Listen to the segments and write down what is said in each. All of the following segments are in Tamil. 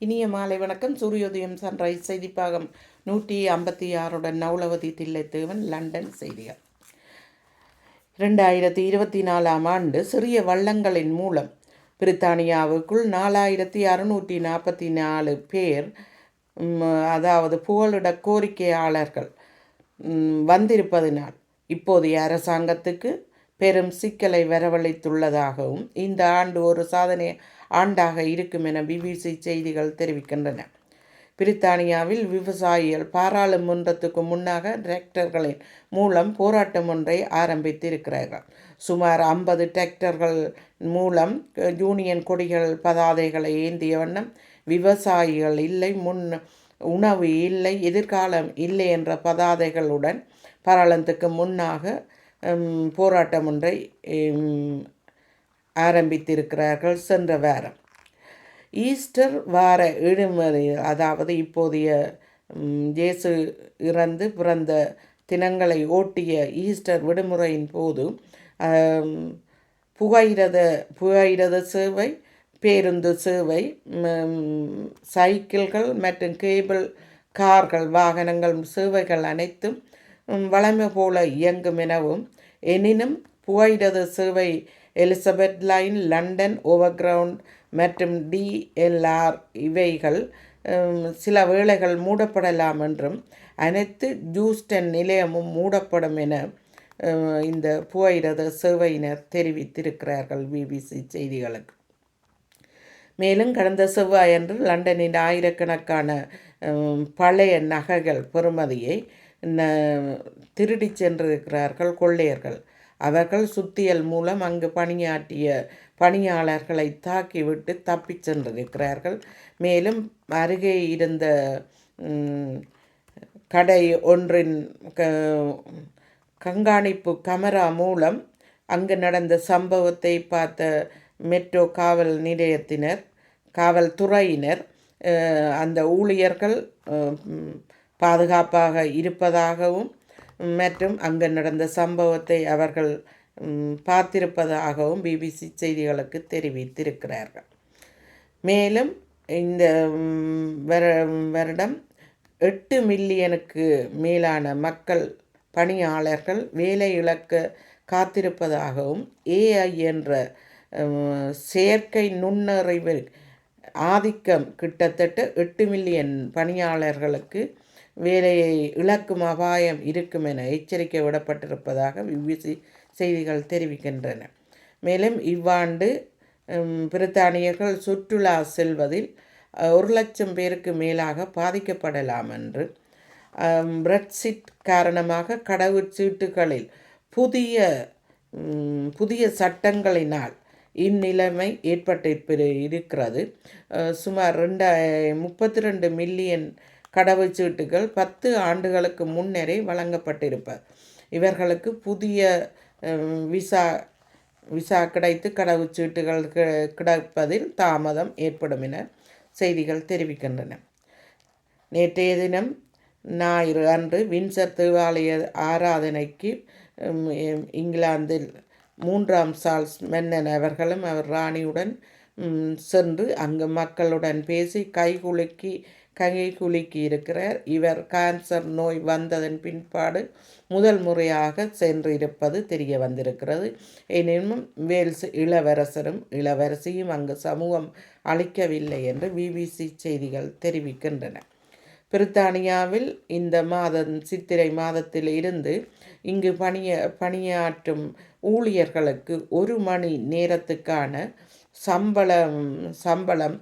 இனிய மாலை வணக்கம். சூரியோதயம் சன்ரைஸ் செய்திப்பாகம் நூற்றி ஐம்பத்தி ஆறுடன் நவுலவதி தில்லைத்தேவன் லண்டன் செய்திகள். ரெண்டாயிரத்தி இருபத்தி நாலாம் ஆண்டு சிறிய வள்ளங்களின் மூலம் பிரித்தானியாவுக்குள் நாலாயிரத்தி அறுநூற்றி நாற்பத்தி நாலு பேர் அதாவது புகலிட கோரிக்கையாளர்கள் வந்திருப்பதினால் இப்போதைய அரசாங்கத்துக்கு பெரும் சிக்கலை வரவழைத்துள்ளதாகவும் இந்த ஆண்டு ஒரு சாதனை ஆண்டாக இருக்கும் என பிபிசி செய்திகள் தெரிவிக்கின்றன. பிரித்தானியாவில் விவசாயிகள் பாராளுமன்றத்துக்கு முன்னாக டிராக்டர்களின் மூலம் போராட்டம் ஒன்றை ஆரம்பித்திருக்கிறார்கள். சுமார் ஐம்பது டிராக்டர்கள் மூலம் யூனியன் கொடிகள் பதாதைகளை ஏந்திய வண்ணம் விவசாயிகள் இல்லை முன் உணவு இல்லை எதிர்காலம் இல்லை என்ற பதாதைகளுடன் பாராளுமன்றத்துக்கு முன்னாக போராட்டம் ஒன்றை ஆரம்பித்திருக்கிறார்கள் சென்ற வாரம். ஈஸ்டர் வார இடுமுறை அதாவது இப்போதைய இயேசு இறந்து பிறந்த தினங்களை ஓட்டிய ஈஸ்டர் விடுமுறையின் போது புகையிரத புகையிரத சேவை பேருந்து சேவை சைக்கிள்கள் மற்றும் கேபிள் கார்கள் வாகனங்கள் சேவைகள் அனைத்தும் வளமை போல இயங்கும் எனவும் எனினும் புகையிடது சேவை எலிசபெத் லைன் லண்டன் ஓவர்கிரவுண்ட் மற்றும் டிஎல்ஆர் இவைகள் சில வேளைகள் மூடப்படலாம் என்றும் அனைத்து ஜூஸ்டன் நிலையமும் மூடப்படும் என இந்த புகையிரத சேவையினர் தெரிவித்திருக்கிறார்கள் பிபிசி செய்திகளுக்கு. மேலும் கடந்த செவ்வாயன்று லண்டனின் ஆயிரக்கணக்கான பழைய நகைகள் பெறுமதியை ந- திருடிச் சென்றிருக்கிறார்கள் கொள்ளையர்கள். அவர்கள் சுத்தியல் மூலம் அங்கு பணியாற்றிய பணியாளர்களை தாக்கிவிட்டு தப்பிச் சென்றிருக்கிறார்கள். மேலும் அருகே இருந்த கடை ஒன்றின் க கண்காணிப்பு கமரா மூலம் அங்கு நடந்த சம்பவத்தை பார்த்த மெட்ரோ காவல் நிலையத்தினர் காவல்துறையினர் அந்த ஊழியர்கள் பாதுகாப்பாக இருப்பதாகவும் மற்றும் அங்கு நடந்த சம்பவத்தை அவர்கள் பார்த்திருப்பதாகவும் பிபிசி செய்திகளுக்கு தெரிவித்திருக்கிறார்கள். மேலும் இந்த வர வருடம் எட்டு மில்லியனுக்கு மேலான மக்கள் பணியாளர்கள் வேலை இழக்க காத்திருப்பதாகவும் ஏஐ என்ற செயற்கை நுண்ணறிவு ஆதிக்கம் கிட்டத்தட்ட எட்டு மில்லியன் பணியாளர்களுக்கு வேலையை இழக்கும் அபாயம் இருக்கும் என எச்சரிக்கை விடப்பட்டிருப்பதாக பிபிசி செய்திகள் தெரிவிக்கின்றன. மேலும் இவ்வாண்டு பிரித்தானியர்கள் சுற்றுலா செல்வதில் ஒரு லட்சம் பேருக்கு மேலாக பாதிக்கப்படலாம் என்று பிரெக்சிட் காரணமாக கடவுச்சீட்டுகளில் புதிய புதிய சட்டங்களினால் இந்நிலைமை ஏற்பட்டு இருக்கிறது. சுமார் ரெண்டாய முப்பத்தி ரெண்டு மில்லியன் கடவுச்சீட்டுகள் பத்து ஆண்டுகளுக்கு முன்னரே வழங்கப்பட்டிருப்பர் இவர்களுக்கு புதிய விசா விசா கிடைத்து கடவுச்சீட்டுகள் கிடைப்பதில் தாமதம் ஏற்படும் என செய்திகள் தெரிவிக்கின்றன. நேற்றைய தினம் ஞாயிறு அன்று வின்சர் தேவாலய ஆராதனைக்கு இங்கிலாந்தில் மூன்றாம் சார்ல்ஸ் மென்னன் அவர்களும் அவர் ராணியுடன் சென்று அங்கு மக்களுடன் பேசி கைகுலுக்கி கங்கை குலுக்கி இருக்கிறார். இவர் கேன்சர் நோய் வந்ததன் பின்பாடு முதல் முறையாக சென்றிருப்பது தெரிய வந்திருக்கிறது. எனினும் வேல்ஸ் இளவரசரும் இளவரசியும் அங்கு சமூகம் அளிக்கவில்லை என்று பிபிசி செய்திகள் தெரிவிக்கின்றன. பிரித்தானியாவில் இந்த மாதம் சித்திரை மாதத்தில் இருந்து இங்கு பணிய பணியாற்றும் ஊழியர்களுக்கு ஒரு மணி நேரத்துக்கான சம்பளம் சம்பளம்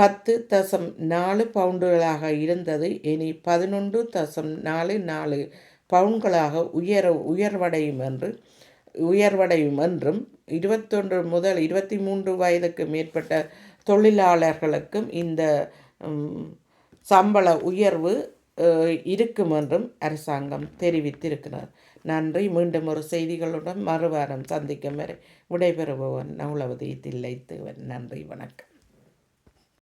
பத்து தசம் நாலு பவுண்டுகளாக இருந்தது. இனி பதினொன்று தசம் நாலு நாலு பவுன்களாக உயர உயர்வடையும் என்று உயர்வடையும் என்றும் இருபத்தொன்று முதல் இருபத்தி மூன்று வயதுக்கு மேற்பட்ட தொழிலாளர்களுக்கும் இந்த சம்பள உயர்வு இருக்கும் என்றும் அரசாங்கம் தெரிவித்திருக்கிறார் நன்றி. மீண்டும் ஒரு செய்திகளுடன் மறுவாரம் சந்திக்கும் வரை விடைபெறுபவன் நவுளவதி தில்லைத்துவன். நன்றி. வணக்கம்.